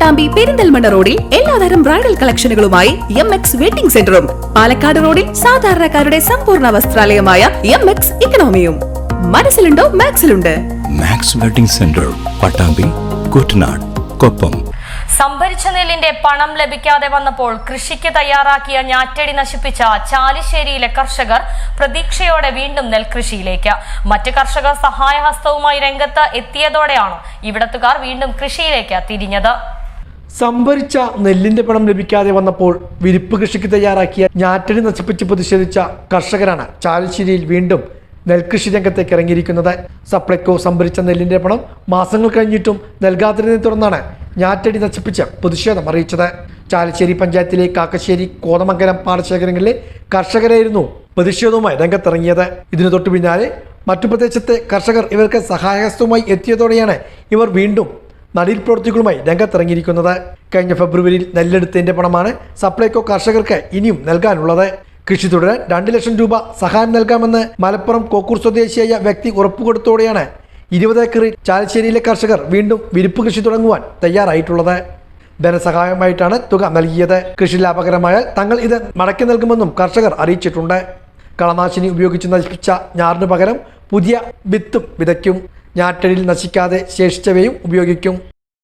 പട്ടാമ്പി പെരിന്തൽമണ്ണ റോഡിൽ എല്ലാതരം ബ്രൈഡൽ കളക്ഷനുകളുമായി എം എക്സ് വെഡിംഗ് സെന്ററും. പാലക്കാട് റോഡിൽ സാധാരണക്കാരുടെ സമ്പൂർണ വസ്ത്രാലയമായ എം എക്സ് ഇക്കണോമിയും. മനസ്സിലുണ്ടോ? മാക്സിലുണ്ട്. Max wedding centre Pattambi Kuttanad Koppam. സംഭരിച്ച നെല്ലിന്റെ പണം ലഭിക്കാതെ വന്നപ്പോൾ കൃഷിക്ക് തയ്യാറാക്കിയ ഞാറ്റടി നശിപ്പിച്ച ചാലിശ്ശേരിയിലെ കർഷകർ പ്രതീക്ഷയോടെ വീണ്ടും നെൽകൃഷിയിലേക്ക്. മറ്റ് കർഷകർ സഹായഹസ്തവുമായി രംഗത്ത് എത്തിയതോടെയാണ് ഇവിടത്തുകാർ വീണ്ടും കൃഷിയിലേക്ക് തിരിഞ്ഞത്. സംഭരിച്ച നെല്ലിന്റെ പണം ലഭിക്കാതെ വന്നപ്പോൾ വിരിപ്പ് കൃഷിക്ക് തയ്യാറാക്കിയ ഞാറ്റടി നശിപ്പിച്ച് പ്രതിഷേധിച്ച കർഷകരാണ് ചാലശ്ശേരിയിൽ വീണ്ടും നെൽകൃഷി രംഗത്തേക്ക് ഇറങ്ങിയിരിക്കുന്നത്. സപ്ലൈകോ സംഭരിച്ച നെല്ലിന്റെ പണം മാസങ്ങൾ കഴിഞ്ഞിട്ടും നൽകാത്തതിനെ തുടർന്നാണ് ഞാറ്റടി നശിപ്പിച്ച് പ്രതിഷേധം അറിയിച്ചത്. ചാലശ്ശേരി പഞ്ചായത്തിലെ കാക്കശ്ശേരി കോതമംഗലം പാടശേഖരങ്ങളിലെ കർഷകരായിരുന്നു പ്രതിഷേധവുമായി രംഗത്തിറങ്ങിയത്. ഇതിനു തൊട്ടു പിന്നാലെ മറ്റു പ്രദേശത്തെ കർഷകർ ഇവർക്ക് സഹായഹസ്തവുമായി എത്തിയതോടെയാണ് ഇവർ വീണ്ടും നടീൽ പ്രവൃത്തികളുമായി രംഗത്തിറങ്ങിയിരിക്കുന്നത്. കഴിഞ്ഞ ഫെബ്രുവരിയിൽ നെല്ലെടുത്തതിന്റെ പണമാണ് സപ്ലൈകോ കർഷകർക്ക് ഇനിയും നൽകാനുള്ളത്. കൃഷി തുടരാൻ രണ്ട് ലക്ഷം രൂപ സഹായം നൽകാമെന്ന് മലപ്പുറം കോക്കൂർ സ്വദേശിയായ വ്യക്തി ഉറപ്പുകൊടുത്തോടെയാണ് ഇരുപത് ഏക്കറിൽ ചാലശ്ശേരിയിലെ കർഷകർ വീണ്ടും വിരിപ്പ് കൃഷി തുടങ്ങുവാൻ തയ്യാറായിട്ടുള്ളത്. ധനസഹായമായിട്ടാണ് തുക നൽകിയത്. കൃഷി ലാഭകരമായാൽ തങ്ങൾ ഇത് മടക്കി നൽകുമെന്നും കർഷകർ അറിയിച്ചിട്ടുണ്ട്. കളനാശിനി ഉപയോഗിച്ച് നശിപ്പിച്ച ഞാറിന് പകരം പുതിയ വിത്തും വിതയ്ക്കും. ഞാറ്റടിയിൽ നശിക്കാതെ ശേഷിച്ചവയും ഉപയോഗിക്കും.